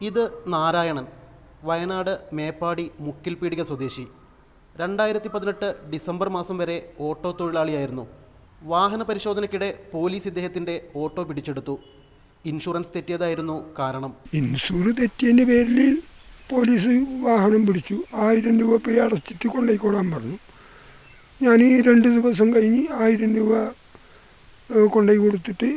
ഇത് നാരായണൻ വയനാട് മേപ്പാടി മുക്കിൽപീടിക സ്വദേശി. രണ്ടായിരത്തി പതിനെട്ട് ഡിസംബർ മാസം വരെ ഓട്ടോ തൊഴിലാളിയായിരുന്നു. വാഹന പരിശോധനയ്ക്കിടെ പോലീസ് ഇദ്ദേഹത്തിന്റെ ഓട്ടോ പിടിച്ചെടുത്തു. ഇൻഷുറൻസ് തെറ്റിയതായിരുന്നു കാരണം. ഇൻഷുറൻസ് തെറ്റിയതിന്റെ പേരിൽ പോലീസ് വാഹനം പിടിച്ചു. ആയിരം രൂപ പേ അടച്ചിട്ട് കൊണ്ടുപോയിക്കോളാൻ പറഞ്ഞു. ഞാൻ രണ്ട് ദിവസം കഴിഞ്ഞ് ആയിരം രൂപ കൊണ്ടുപോയി കൊടുത്തിട്ട്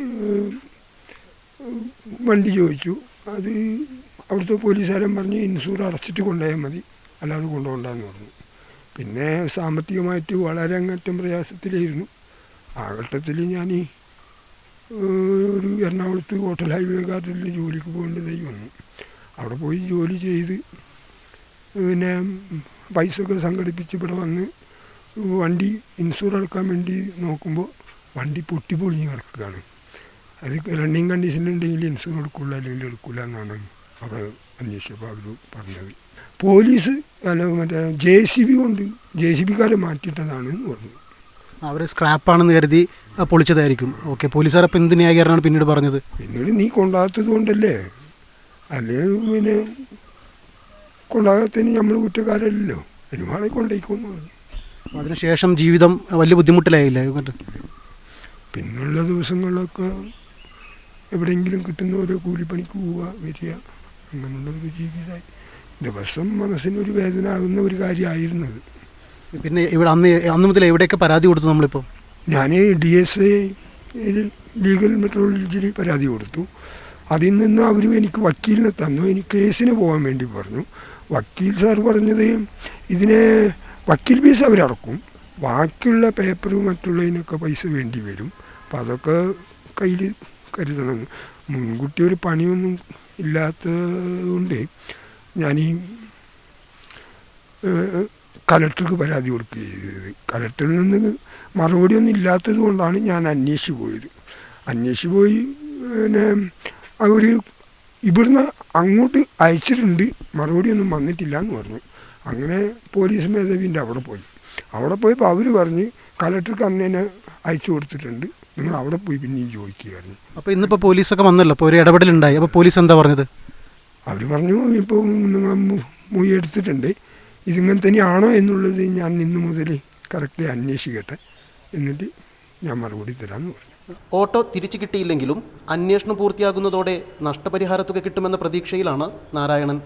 വണ്ടി ചോദിച്ചു. അത് അവിടുത്തെ പോലീസുകാരൻ പറഞ്ഞ് ഇൻഷൂർ അടച്ചിട്ട് കൊണ്ടുപോയാൽ മതി. അല്ലാതെ കൊണ്ടുപോകണ്ടെന്ന് പറഞ്ഞു. പിന്നെ സാമ്പത്തികമായിട്ട് വളരെ അങ്ങറ്റം പ്രയാസത്തിലായിരുന്നു. ആ ഘട്ടത്തിൽ ഞാൻ ഒരു എറണാകുളത്ത് ഹോട്ടൽ ഹൈവേ ഗാർഡിൽ ജോലിക്ക് പോകേണ്ടതായി വന്നു. അവിടെ പോയി ജോലി ചെയ്ത് പിന്നെ പൈസ ഒക്കെ സംഘടിപ്പിച്ച് ഇവിടെ വന്ന് വണ്ടി ഇൻഷൂർ അടക്കാൻ വേണ്ടി നോക്കുമ്പോൾ വണ്ടി പൊട്ടി പൊളിഞ്ഞ് കിടക്കുകയാണ്. അത് റണ്ണിങ് കണ്ടീഷനുണ്ടെങ്കിൽ ഇൻഷൂർ എടുക്കില്ല അല്ലെങ്കിൽ എടുക്കില്ല എന്നാണ് അവിടെ അന്വേഷിച്ചപ്പോൾ അവർ പറഞ്ഞത്. പോലീസ് അല്ല മറ്റേ ജെ സി ബി കൊണ്ട് ജെ സി ബിക്കാരെ മാറ്റിയിട്ടതാണ് എന്ന് പറഞ്ഞു. അവർ സ്ക്രാപ്പാണെന്ന് കരുതി പൊളിച്ചതായിരിക്കും. ഓക്കെ പോലീസുകാർ അപ്പം എന്ത് ന്യായീകരണമാണ് പിന്നീട് പറഞ്ഞത്? പിന്നീട് നീ കൊണ്ടാകാത്തത് കൊണ്ടല്ലേ? അല്ലെങ്കിൽ പിന്നെ കൊണ്ടാകാത്തതിന് നമ്മൾ കുറ്റക്കാരല്ലോ ഒരുപാട് കൊണ്ടേക്കുമെന്ന് പറഞ്ഞു. അതിനുശേഷം ജീവിതം വലിയ ബുദ്ധിമുട്ടിലായില്ലേ? പിന്നുള്ള ദിവസങ്ങളിലൊക്കെ എവിടെയെങ്കിലും കിട്ടുന്ന ഓരോ കൂലിപ്പണിക്ക് പോവുക വരിക. അങ്ങനെയുള്ള ഒരു ജീവിതമായി ദിവസം മനസ്സിനൊരു വേദന ആകുന്ന ഒരു കാര്യമായിരുന്നത് പിന്നെ ഇവിടെ അന്ന് അന്ന് മുതൽ എവിടെയൊക്കെ പരാതി കൊടുത്തു നമ്മളിപ്പോൾ ഞാൻ ഡി എസ് ഐ ലീഗൽ മെട്രോളജിയിൽ പരാതി കൊടുത്തു. അതിൽ നിന്ന് അവർ എനിക്ക് വക്കീലിനെ തന്നു. എനിക്ക് കേസിന് പോകാൻ വേണ്ടി പറഞ്ഞു. വക്കീൽ സാർ പറഞ്ഞത് ഇതിനെ വക്കീൽ ഫീസ് അവരടക്കും. ബാക്കിയുള്ള പേപ്പറും മറ്റുള്ളതിനൊക്കെ പൈസ വേണ്ടി വരും. അപ്പം അതൊക്കെ കയ്യിൽ കരുതണമെന്ന് മുൻകൂട്ടി ഒരു പണിയൊന്നും ഇല്ലാത്തതുകൊണ്ട് ഞാനീ കലക്ടർക്ക് പരാതി കൊടുക്കുകയും ചെയ്തത് കലക്ടറിൽ നിന്ന് മറുപടി ഒന്നും ഇല്ലാത്തത് കൊണ്ടാണ് ഞാൻ അന്വേഷിച്ച് പോയത്. അന്വേഷിച്ച് പോയി പിന്നെ അവർ ഇവിടുന്ന് അങ്ങോട്ട് അയച്ചിട്ടുണ്ട്. മറുപടി ഒന്നും വന്നിട്ടില്ല എന്ന് പറഞ്ഞു. അങ്ങനെ പോലീസ് മേധാവിന്റെ അവിടെ പോയി. അവിടെ പോയപ്പോൾ അവർ പറഞ്ഞ് കലക്ടർക്ക് അന്ന് തന്നെ അയച്ചു കൊടുത്തിട്ടുണ്ട്. നിങ്ങൾ അവിടെ പോയി പിന്നെയും ചോദിക്കുകയായിരുന്നു. അപ്പോൾ ഇന്നിപ്പോൾ പോലീസൊക്കെ വന്നല്ലോ അപ്പോൾ ഒരു ഇടപെടലുണ്ടായി. അപ്പോൾ പോലീസ് എന്താ പറഞ്ഞത്? അവർ പറഞ്ഞു ഇപ്പോൾ നിങ്ങൾ മൊഴി എടുത്തിട്ടുണ്ട്. ഇതിങ്ങനെ തന്നെയാണോ എന്നുള്ളത് ഞാൻ ഇന്ന് മുതൽ കറക്റ്റ് അന്വേഷിക്കട്ടെ എന്നിട്ട് ഞാൻ മറുപടി തരാമെന്ന് പറഞ്ഞു. ഓട്ടോ തിരിച്ചു കിട്ടിയില്ലെങ്കിലും അന്വേഷണം പൂർത്തിയാകുന്നതോടെ നഷ്ടപരിഹാരത്തുക കിട്ടുമെന്ന പ്രതീക്ഷയിലാണ് നാരായണൻ.